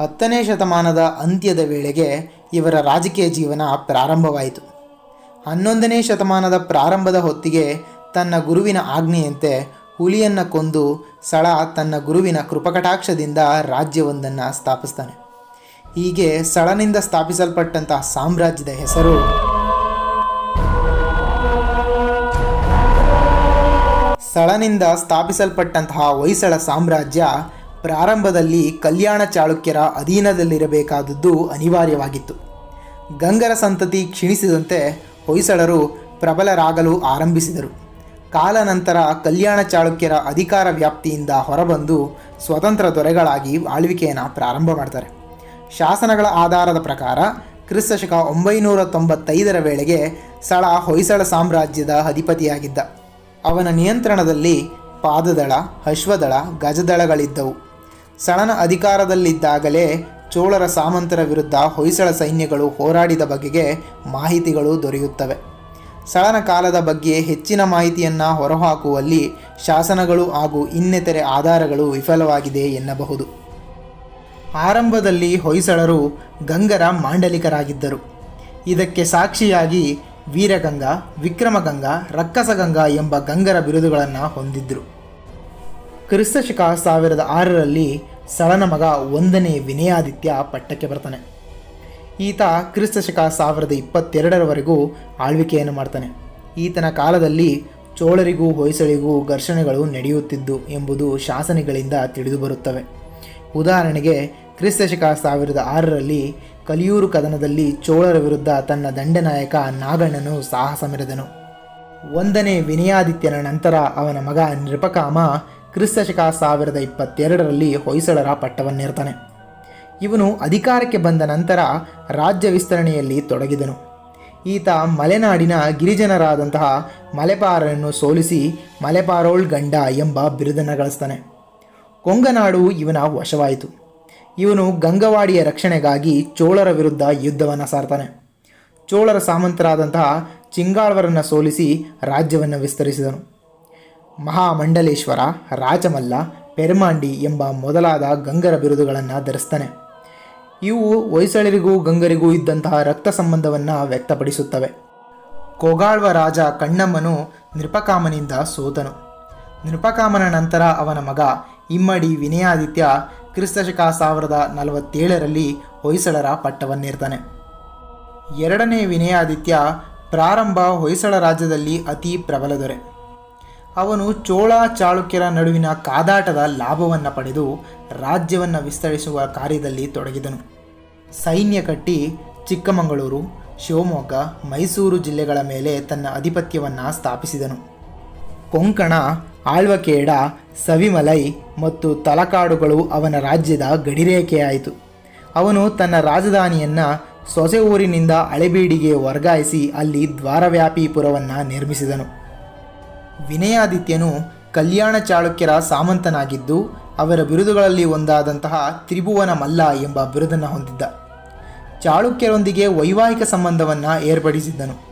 ಹತ್ತನೇ ಶತಮಾನದ ಅಂತ್ಯದ ವೇಳೆಗೆ ಇವರ ರಾಜಕೀಯ ಜೀವನ ಪ್ರಾರಂಭವಾಯಿತು. ಹನ್ನೊಂದನೇ ಶತಮಾನದ ಪ್ರಾರಂಭದ ಹೊತ್ತಿಗೆ ತನ್ನ ಗುರುವಿನ ಆಜ್ಞೆಯಂತೆ ಹುಲಿಯನ್ನು ಕೊಂದು ಸಳ ತನ್ನ ಗುರುವಿನ ಕೃಪಕಟಾಕ್ಷದಿಂದ ರಾಜ್ಯವೊಂದನ್ನು ಸ್ಥಾಪಿಸ್ತಾನೆ. ಹೀಗೆ ಸಳನಿಂದ ಸ್ಥಾಪಿಸಲ್ಪಟ್ಟಂತಹ ಸಾಮ್ರಾಜ್ಯದ ಹೆಸರು ಸಳನಿಂದ ಸ್ಥಾಪಿಸಲ್ಪಟ್ಟಂತಹ ಹೊಯ್ಸಳ ಸಾಮ್ರಾಜ್ಯ ಪ್ರಾರಂಭದಲ್ಲಿ ಕಲ್ಯಾಣ ಚಾಳುಕ್ಯರ ಅಧೀನದಲ್ಲಿರಬೇಕಾದದ್ದು ಅನಿವಾರ್ಯವಾಗಿತ್ತು. ಗಂಗರ ಸಂತತಿ ಕ್ಷೀಣಿಸಿದಂತೆ ಹೊಯ್ಸಳರು ಪ್ರಬಲರಾಗಲು ಆರಂಭಿಸಿದರು. ಕಾಲನಂತರ ಕಲ್ಯಾಣ ಚಾಳುಕ್ಯರ ಅಧಿಕಾರ ವ್ಯಾಪ್ತಿಯಿಂದ ಹೊರಬಂದು ಸ್ವತಂತ್ರ ದೊರೆಗಳಾಗಿ ಆಳ್ವಿಕೆಯನ್ನು ಪ್ರಾರಂಭ ಮಾಡ್ತಾರೆ. ಶಾಸನಗಳ ಆಧಾರದ ಪ್ರಕಾರ ಕ್ರಿಸ್ತಶಕ ಒಂಬೈನೂರ ತೊಂಬತ್ತೈದರ ವೇಳೆಗೆ ಸಳ ಹೊಯ್ಸಳ ಸಾಮ್ರಾಜ್ಯದ ಅಧಿಪತಿಯಾಗಿದ್ದ. ಅವನ ನಿಯಂತ್ರಣದಲ್ಲಿ ಪಾದದಳ, ಅಶ್ವದಳ, ಗಜದಳಗಳಿದ್ದವು. ಸಳನ ಅಧಿಕಾರದಲ್ಲಿದ್ದಾಗಲೇ ಚೋಳರ ಸಾಮಂತರ ವಿರುದ್ಧ ಹೊಯ್ಸಳ ಸೈನ್ಯಗಳು ಹೋರಾಡಿದ ಬಗೆಗೆ ಮಾಹಿತಿಗಳು ದೊರೆಯುತ್ತವೆ. ಸಳನ ಕಾಲದ ಬಗ್ಗೆ ಹೆಚ್ಚಿನ ಮಾಹಿತಿಯನ್ನು ಹೊರಹಾಕುವಲ್ಲಿ ಶಾಸನಗಳು ಹಾಗೂ ಇನ್ನಿತರೆ ಆಧಾರಗಳು ವಿಫಲವಾಗಿದೆ ಎನ್ನಬಹುದು. ಆರಂಭದಲ್ಲಿ ಹೊಯ್ಸಳರು ಗಂಗರ ಮಾಂಡಲಿಕರಾಗಿದ್ದರು. ಇದಕ್ಕೆ ಸಾಕ್ಷಿಯಾಗಿ ವೀರಗಂಗಾ, ವಿಕ್ರಮಗಂಗಾ, ರಕ್ಕಸಗಂಗಾ ಎಂಬ ಗಂಗರ ಬಿರುದುಗಳನ್ನು ಹೊಂದಿದ್ದರು ಕ್ರಿಸ್ತಶಕ ಸಾವಿರದ ಆರರಲ್ಲಿ ಸಳನ ಮಗ ಒಂದನೇ ವಿನಯಾದಿತ್ಯ ಪಟ್ಟಕ್ಕೆ ಬರ್ತಾನೆ. ಈತ ಕ್ರಿಸ್ತಶಕ ಸಾವಿರದ ಇಪ್ಪತ್ತೆರಡರವರೆಗೂ ಆಳ್ವಿಕೆಯನ್ನು ಮಾಡ್ತಾನೆ. ಈತನ ಕಾಲದಲ್ಲಿ ಚೋಳರಿಗೂ ಹೊಯ್ಸಳಿಗೂ ಘರ್ಷಣೆಗಳು ನಡೆಯುತ್ತಿದ್ದು ಎಂಬುದು ಶಾಸನಗಳಿಂದ ತಿಳಿದುಬರುತ್ತವೆ ಉದಾಹರಣೆಗೆ, ಕ್ರಿಸ್ತಶಕ ಸಾವಿರದ ಆರರಲ್ಲಿ ಕಲಿಯೂರು ಕದನದಲ್ಲಿ ಚೋಳರ ವಿರುದ್ಧ ತನ್ನ ದಂಡನಾಯಕ ನಾಗಣ್ಣನು ಸಾಹಸ ಮೆರೆದನು. ಒಂದನೇ ವಿನಯಾದಿತ್ಯನ ನಂತರ ಅವನ ಮಗ ನೃಪಕಾಮ ಕ್ರಿಸ್ತಶಕ ಸಾವಿರದ ಇಪ್ಪತ್ತೆರಡರಲ್ಲಿ ಹೊಯ್ಸಳರ ಪಟ್ಟವನ್ನೇರ್ತಾನೆ. ಇವನು ಅಧಿಕಾರಕ್ಕೆ ಬಂದ ನಂತರ ರಾಜ್ಯ ವಿಸ್ತರಣೆಯಲ್ಲಿ ತೊಡಗಿದನು. ಈತ ಮಲೆನಾಡಿನ ಗಿರಿಜನರಾದಂತಹ ಮಲೆಪಾರನ್ನು ಸೋಲಿಸಿ ಮಲೆಪಾರೋಳ್ ಗಂಡ ಎಂಬ ಬಿರುದನ್ನು ಗಳಿಸ್ತಾನೆ. ಕೊಂಗನಾಡು ಇವನ ವಶವಾಯಿತು. ಇವನು ಗಂಗವಾಡಿಯ ರಕ್ಷಣೆಗಾಗಿ ಚೋಳರ ವಿರುದ್ಧ ಯುದ್ಧವನ್ನು ಸಾರ್ತಾನೆ. ಚೋಳರ ಸಾಮಂತರಾದಂತಹ ಚಿಂಗಾಳ್ವರನ್ನು ಸೋಲಿಸಿ ರಾಜ್ಯವನ್ನು ವಿಸ್ತರಿಸಿದನು. ಮಹಾಮಂಡಲೇಶ್ವರ, ರಾಜಮಲ್ಲ, ಪೆರ್ಮಾಂಡಿ ಎಂಬ ಮೊದಲಾದ ಗಂಗರ ಬಿರುದುಗಳನ್ನು ಧರಿಸ್ತಾನೆ. ಇವು ಹೊಯ್ಸಳರಿಗೂ ಗಂಗರಿಗೂ ಇದ್ದಂತಹ ರಕ್ತ ಸಂಬಂಧವನ್ನು ವ್ಯಕ್ತಪಡಿಸುತ್ತವೆ. ಕೋಗಾಳ್ವ ರಾಜ ಕಣ್ಣಮ್ಮನು ನೃಪಕಾಮನಿಂದ ಸೋತನು. ನೃಪಕಾಮನ ನಂತರ ಅವನ ಮಗ ಇಮ್ಮಡಿ ವಿನಯಾದಿತ್ಯ ಕ್ರಿಸ್ತಶಕ ಸಾವಿರದ ನಲವತ್ತೇಳರಲ್ಲಿ ಹೊಯ್ಸಳರ ಪಟ್ಟವನ್ನೇರ್ತಾನೆ. ಎರಡನೇ ವಿನಯಾದಿತ್ಯ ಪ್ರಾರಂಭ ಹೊಯ್ಸಳ ರಾಜ್ಯದಲ್ಲಿ ಅತಿ ಪ್ರಬಲ ದೊರೆ. ಅವನು ಚೋಳ ಚಾಳುಕ್ಯರ ನಡುವಿನ ಕಾದಾಟದ ಲಾಭವನ್ನು ಪಡೆದು ರಾಜ್ಯವನ್ನು ವಿಸ್ತರಿಸುವ ಕಾರ್ಯದಲ್ಲಿ ತೊಡಗಿದನು. ಸೈನ್ಯ ಕಟ್ಟಿ ಚಿಕ್ಕಮಗಳೂರು, ಶಿವಮೊಗ್ಗ, ಮೈಸೂರು ಜಿಲ್ಲೆಗಳ ಮೇಲೆ ತನ್ನ ಅಧಿಪತ್ಯವನ್ನು ಸ್ಥಾಪಿಸಿದನು. ಕೊಂಕಣ ಆಳ್ವಕೇಡ ಸವಿಮಲೈ ಮತ್ತು ತಲಕಾಡುಗಳು ಅವನ ರಾಜ್ಯದ ಗಡಿರೇಖೆಯಾಯಿತು. ಅವನು ತನ್ನ ರಾಜಧಾನಿಯನ್ನು ಸೊಸೆ ಊರಿನಿಂದ ಹಳೆಬೀಡಿಗೆ ವರ್ಗಾಯಿಸಿ ಅಲ್ಲಿ ದ್ವಾರವ್ಯಾಪಿಪುರವನ್ನು ನಿರ್ಮಿಸಿದನು. ವಿನಯಾದಿತ್ಯನು ಕಲ್ಯಾಣ ಚಾಳುಕ್ಯರ ಸಾಮಂತನಾಗಿದ್ದು, ಅವರ ಬಿರುದುಗಳಲ್ಲಿ ಒಂದಾದಂತಹ ತ್ರಿಭುವನ ಮಲ್ಲ ಎಂಬ ಬಿರುದನ್ನು ಹೊಂದಿದ್ದ. ಚಾಳುಕ್ಯರೊಂದಿಗೆ ವೈವಾಹಿಕ ಸಂಬಂಧವನ್ನು ಏರ್ಪಡಿಸಿದ್ದನು.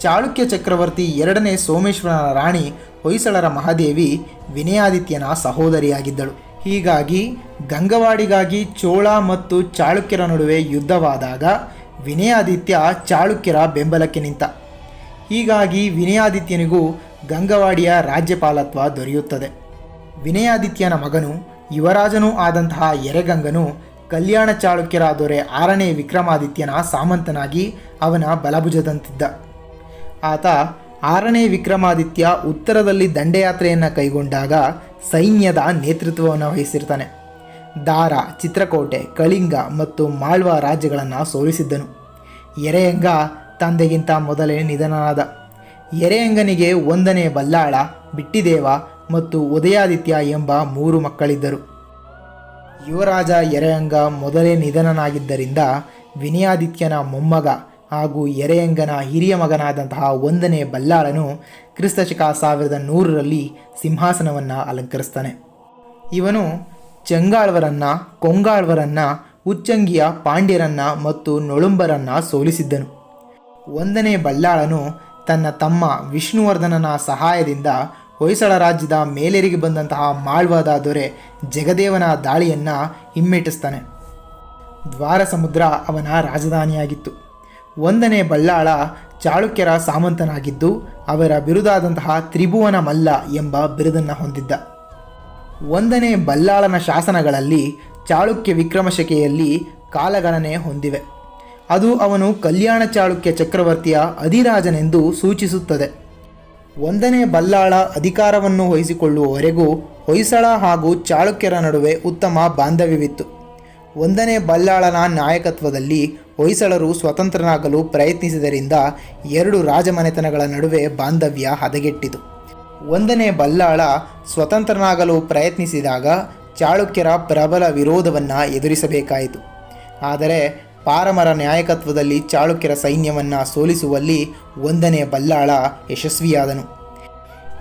ಚಾಳುಕ್ಯ ಚಕ್ರವರ್ತಿ ಎರಡನೇ ಸೋಮೇಶ್ವರನ ರಾಣಿ ಹೊಯ್ಸಳರ ಮಹಾದೇವಿ ವಿನಯಾದಿತ್ಯನ ಸಹೋದರಿಯಾಗಿದ್ದಳು. ಹೀಗಾಗಿ ಗಂಗವಾಡಿಗಾಗಿ ಚೋಳ ಮತ್ತು ಚಾಳುಕ್ಯರ ನಡುವೆ ಯುದ್ಧವಾದಾಗ ವಿನಯಾದಿತ್ಯ ಚಾಳುಕ್ಯರ ಬೆಂಬಲಕ್ಕೆ ನಿಂತ. ಹೀಗಾಗಿ ವಿನಯಾದಿತ್ಯನಿಗೂ ಗಂಗವಾಡಿಯ ರಾಜ್ಯಪಾಲತ್ವ ದೊರೆಯುತ್ತದೆ. ವಿನಯಾದಿತ್ಯನ ಮಗನು, ಯುವರಾಜನೂ ಆದಂತಹ ಎರೆಗಂಗನು ಕಲ್ಯಾಣ ಚಾಳುಕ್ಯರ ದೊರೆ ಆರನೇ ವಿಕ್ರಮಾದಿತ್ಯನ ಸಾಮಂತನಾಗಿ ಅವನ ಬಲಭುಜದಂತಿದ್ದ. ಆತ ಆರನೇ ವಿಕ್ರಮಾದಿತ್ಯ ಉತ್ತರದಲ್ಲಿ ದಂಡಯಾತ್ರೆಯನ್ನು ಕೈಗೊಂಡಾಗ ಸೈನ್ಯದ ನೇತೃತ್ವವನ್ನು ವಹಿಸಿರ್ತಾನೆ. ದಾರ, ಚಿತ್ರಕೋಟೆ, ಕಳಿಂಗ ಮತ್ತು ಮಾಳ್ವ ರಾಜ್ಯಗಳನ್ನು ಸೋಲಿಸಿದ್ದನು. ಎರೆಯಂಗ ತಂದೆಗಿಂತ ಮೊದಲೇ ನಿಧನನಾದ. ಎರೆಯಂಗನಿಗೆ ಒಂದನೇ ಬಲ್ಲಾಳ, ಬಿಟ್ಟಿದೇವ ಮತ್ತು ಉದಯಾದಿತ್ಯ ಎಂಬ ಮೂರು ಮಕ್ಕಳಿದ್ದರು. ಯುವರಾಜ ಎರೆಯಂಗ ಮೊದಲೇ ನಿಧನನಾಗಿದ್ದರಿಂದ ವಿನಯಾದಿತ್ಯನ ಮೊಮ್ಮಗ ಹಾಗೂ ಎರೆಯಂಗನ ಹಿರಿಯ ಮಗನಾದಂತಹ ಒಂದನೇ ಬಲ್ಲಾಳನು ಕ್ರಿಸ್ತಶಕ ಸಾವಿರದ ನೂರರಲ್ಲಿ ಸಿಂಹಾಸನವನ್ನು ಅಲಂಕರಿಸ್ತಾನೆ. ಇವನು ಚೆಂಗಾಳ್ವರನ್ನ, ಕೊಂಗಾಳ್ವರನ್ನ, ಉಚ್ಚಂಗಿಯ ಪಾಂಡ್ಯರನ್ನ ಮತ್ತು ನೊಳುಂಬರನ್ನ ಸೋಲಿಸಿದ್ದನು. ಒಂದನೇ ಬಲ್ಲಾಳನು ತನ್ನ ತಮ್ಮ ವಿಷ್ಣುವರ್ಧನನ ಸಹಾಯದಿಂದ ಹೊಯ್ಸಳ ರಾಜ್ಯದ ಮೇಲೇರಿಗೆ ಬಂದಂತಹ ಮಾಳ್ವಾದ ದೊರೆ ಜಗದೇವನ ದಾಳಿಯನ್ನು ಹಿಮ್ಮೆಟ್ಟಿಸ್ತಾನೆ. ದ್ವಾರ ಸಮುದ್ರ ಅವನ ರಾಜಧಾನಿಯಾಗಿತ್ತು. ಒಂದನೇ ಬಳ್ಳಾಳ ಚಾಳುಕ್ಯರ ಸಾಮಂತನಾಗಿದ್ದು, ಅವರ ಬಿರುದಾದಂತಹ ತ್ರಿಭುವನ ಮಲ್ಲ ಎಂಬ ಬಿರುದನ್ನು ಹೊಂದಿದ್ದ. ಒಂದನೇ ಬಲ್ಲಾಳನ ಶಾಸನಗಳಲ್ಲಿ ಚಾಳುಕ್ಯ ವಿಕ್ರಮಶಕೆಯಲ್ಲಿ ಕಾಲಗಣನೆ ಹೊಂದಿವೆ. ಅದು ಅವನು ಕಲ್ಯಾಣ ಚಾಳುಕ್ಯ ಚಕ್ರವರ್ತಿಯ ಅಧಿರಾಜನೆಂದು ಸೂಚಿಸುತ್ತದೆ. ಒಂದನೇ ಬಲ್ಲಾಳ ಅಧಿಕಾರವನ್ನು ವಹಿಸಿಕೊಳ್ಳುವವರೆಗೂ ಹೊಯ್ಸಳ ಹಾಗೂ ಚಾಳುಕ್ಯರ ನಡುವೆ ಉತ್ತಮ ಬಾಂಧವ್ಯವಿತ್ತು. ಒಂದನೇ ಬಲ್ಲಾಳನ ನಾಯಕತ್ವದಲ್ಲಿ ಹೊಯ್ಸಳರು ಸ್ವತಂತ್ರನಾಗಲು ಪ್ರಯತ್ನಿಸಿದರಿಂದ ಎರಡು ರಾಜಮನೆತನಗಳ ನಡುವೆ ಬಾಂಧವ್ಯ ಹದಗೆಟ್ಟಿತು. ಒಂದನೇ ಬಲ್ಲಾಳ ಸ್ವತಂತ್ರನಾಗಲು ಪ್ರಯತ್ನಿಸಿದಾಗ ಚಾಳುಕ್ಯರ ಪ್ರಬಲ ವಿರೋಧವನ್ನು ಎದುರಿಸಬೇಕಾಯಿತು. ಆದರೆ ಪಾರಮರ ನಾಯಕತ್ವದಲ್ಲಿ ಚಾಳುಕ್ಯರ ಸೈನ್ಯವನ್ನು ಸೋಲಿಸುವಲ್ಲಿ ಒಂದನೇ ಬಲ್ಲಾಳ ಯಶಸ್ವಿಯಾದನು.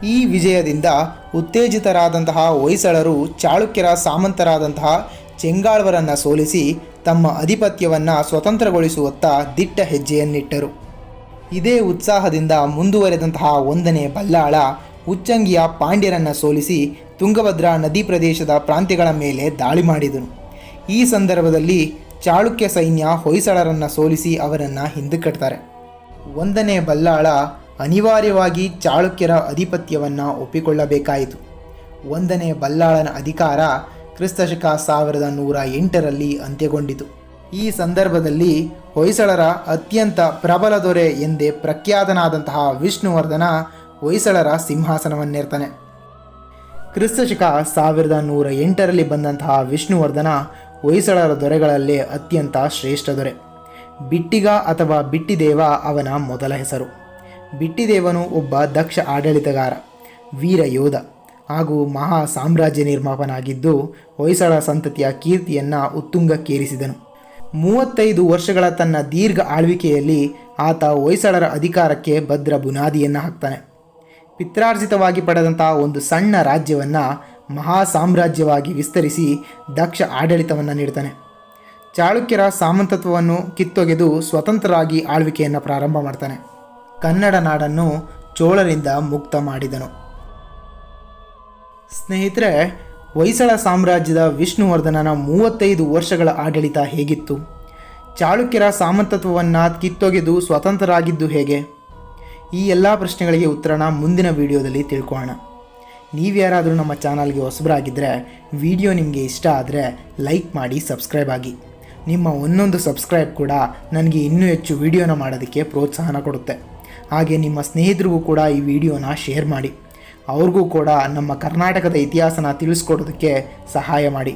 ಈ ವಿಜಯದಿಂದ ಉತ್ತೇಜಿತರಾದಂತಹ ಹೊಯ್ಸಳರು ಚಾಳುಕ್ಯರ ಸಾಮಂತರಾದಂತಹ ಚೆಂಗಾಳ್ವರನ್ನು ಸೋಲಿಸಿ ತಮ್ಮ ಅಧಿಪತ್ಯವನ್ನು ಸ್ವತಂತ್ರಗೊಳಿಸುವತ್ತ ದಿಟ್ಟ ಹೆಜ್ಜೆಯನ್ನಿಟ್ಟರು. ಇದೇ ಉತ್ಸಾಹದಿಂದ ಮುಂದುವರೆದಂತಹ ಒಂದನೇ ಬಲ್ಲಾಳ ಉಚ್ಚಂಗಿಯ ಪಾಂಡ್ಯರನ್ನು ಸೋಲಿಸಿ ತುಂಗಭದ್ರಾ ನದಿ ಪ್ರದೇಶದ ಪ್ರಾಂತ್ಯಗಳ ಮೇಲೆ ದಾಳಿ ಮಾಡಿದನು. ಈ ಸಂದರ್ಭದಲ್ಲಿ ಚಾಳುಕ್ಯ ಸೈನ್ಯ ಹೊಯ್ಸಳರನ್ನು ಸೋಲಿಸಿ ಅವರನ್ನು ಹಿಂದಕ್ಕಟ್ತಾರೆ ಒಂದನೇ ಬಲ್ಲಾಳ ಅನಿವಾರ್ಯವಾಗಿ ಚಾಳುಕ್ಯರ ಅಧಿಪತ್ಯವನ್ನು ಒಪ್ಪಿಕೊಳ್ಳಬೇಕಾಯಿತು. ಒಂದನೇ ಬಲ್ಲಾಳನ ಅಧಿಕಾರ ಕ್ರಿಸ್ತಶಕ ಸಾವಿರದ ನೂರ ಎಂಟರಲ್ಲಿ ಅಂತ್ಯಗೊಂಡಿತು. ಈ ಸಂದರ್ಭದಲ್ಲಿ ಹೊಯ್ಸಳರ ಅತ್ಯಂತ ಪ್ರಬಲ ದೊರೆ ಎಂದೇ ಪ್ರಖ್ಯಾತನಾದಂತಹ ವಿಷ್ಣುವರ್ಧನ ಹೊಯ್ಸಳರ ಸಿಂಹಾಸನವನ್ನೇರ್ತಾನೆ. ಕ್ರಿಸ್ತಶಕ ಸಾವಿರದ ನೂರ ಎಂಟರಲ್ಲಿ ಬಂದಂತಹ ವಿಷ್ಣುವರ್ಧನ ಹೊಯ್ಸಳರ ದೊರೆಗಳಲ್ಲಿ ಅತ್ಯಂತ ಶ್ರೇಷ್ಠ ದೊರೆ. ಬಿಟ್ಟಿಗ ಅಥವಾ ಬಿಟ್ಟಿದೇವ ಅವನ ಮೊದಲ ಹೆಸರು. ಬಿಟ್ಟಿದೇವನು ಒಬ್ಬ ದಕ್ಷ ಆಡಳಿತಗಾರ, ವೀರ ಯೋಧ ಹಾಗೂ ಮಹಾ ಸಾಮ್ರಾಜ್ಯ ನಿರ್ಮಾಪನಾಗಿದ್ದು ಹೊಯ್ಸಳ ಸಂತತಿಯ ಕೀರ್ತಿಯನ್ನು ಉತ್ತುಂಗಕ್ಕೇರಿಸಿದನು. ಮೂವತ್ತೈದು ವರ್ಷಗಳ ತನ್ನ ದೀರ್ಘ ಆಳ್ವಿಕೆಯಲ್ಲಿ ಆತ ಹೊಯ್ಸಳರ ಅಧಿಕಾರಕ್ಕೆ ಭದ್ರ ಬುನಾದಿಯನ್ನು ಹಾಕ್ತಾನೆ. ಪಿತ್ರಾರ್ಜಿತವಾಗಿ ಪಡೆದಂತಹ ಒಂದು ಸಣ್ಣ ರಾಜ್ಯವನ್ನು ಮಹಾ ಸಾಮ್ರಾಜ್ಯವಾಗಿ ವಿಸ್ತರಿಸಿ ದಕ್ಷ ಆಡಳಿತವನ್ನು ನೀಡ್ತಾನೆ. ಚಾಳುಕ್ಯರ ಸಾಮಂತತ್ವವನ್ನು ಕಿತ್ತೊಗೆದು ಸ್ವತಂತ್ರರಾಗಿ ಆಳ್ವಿಕೆಯನ್ನು ಪ್ರಾರಂಭ ಮಾಡ್ತಾನೆ. ಕನ್ನಡ ನಾಡನ್ನು ಚೋಳರಿಂದ ಮುಕ್ತ ಮಾಡಿದನು. ಸ್ನೇಹಿತರೆ, ಹೊಯ್ಸಳ ಸಾಮ್ರಾಜ್ಯದ ವಿಷ್ಣುವರ್ಧನನ ಮೂವತ್ತೈದು ವರ್ಷಗಳ ಆಡಳಿತ ಹೇಗಿತ್ತು? ಚಾಳುಕ್ಯರ ಸಾಮಂತತ್ವವನ್ನು ಕಿತ್ತೊಗೆದು ಸ್ವತಂತ್ರರಾಗಿದ್ದು ಹೇಗೆ? ಈ ಎಲ್ಲ ಪ್ರಶ್ನೆಗಳಿಗೆ ಉತ್ತರಣ ಮುಂದಿನ ವಿಡಿಯೋದಲ್ಲಿ ತಿಳ್ಕೊಳ್ಳೋಣ. ನೀವ್ಯಾರಾದರೂ ನಮ್ಮ ಚಾನಲ್ಗೆ ಹೊಸಬರಾಗಿದ್ದರೆ ವಿಡಿಯೋ ನಿಮಗೆ ಇಷ್ಟ ಆದರೆ ಲೈಕ್ ಮಾಡಿ, ಸಬ್ಸ್ಕ್ರೈಬ್ ಆಗಿ. ನಿಮ್ಮ ಒಂದೊಂದು ಸಬ್ಸ್ಕ್ರೈಬ್ ಕೂಡ ನನಗೆ ಇನ್ನೂ ಹೆಚ್ಚು ವಿಡಿಯೋನ ಮಾಡೋದಕ್ಕೆ ಪ್ರೋತ್ಸಾಹನ ಕೊಡುತ್ತೆ. ಹಾಗೆ ನಿಮ್ಮ ಸ್ನೇಹಿತರಿಗೂ ಕೂಡ ಈ ವಿಡಿಯೋನ ಶೇರ್ ಮಾಡಿ. ಅವ್ರಿಗೂ ಕೂಡ ನಮ್ಮ ಕರ್ನಾಟಕದ ಇತಿಹಾಸನ ತಿಳಿಸ್ಕೊಡೋದಕ್ಕೆ ಸಹಾಯ ಮಾಡಿ.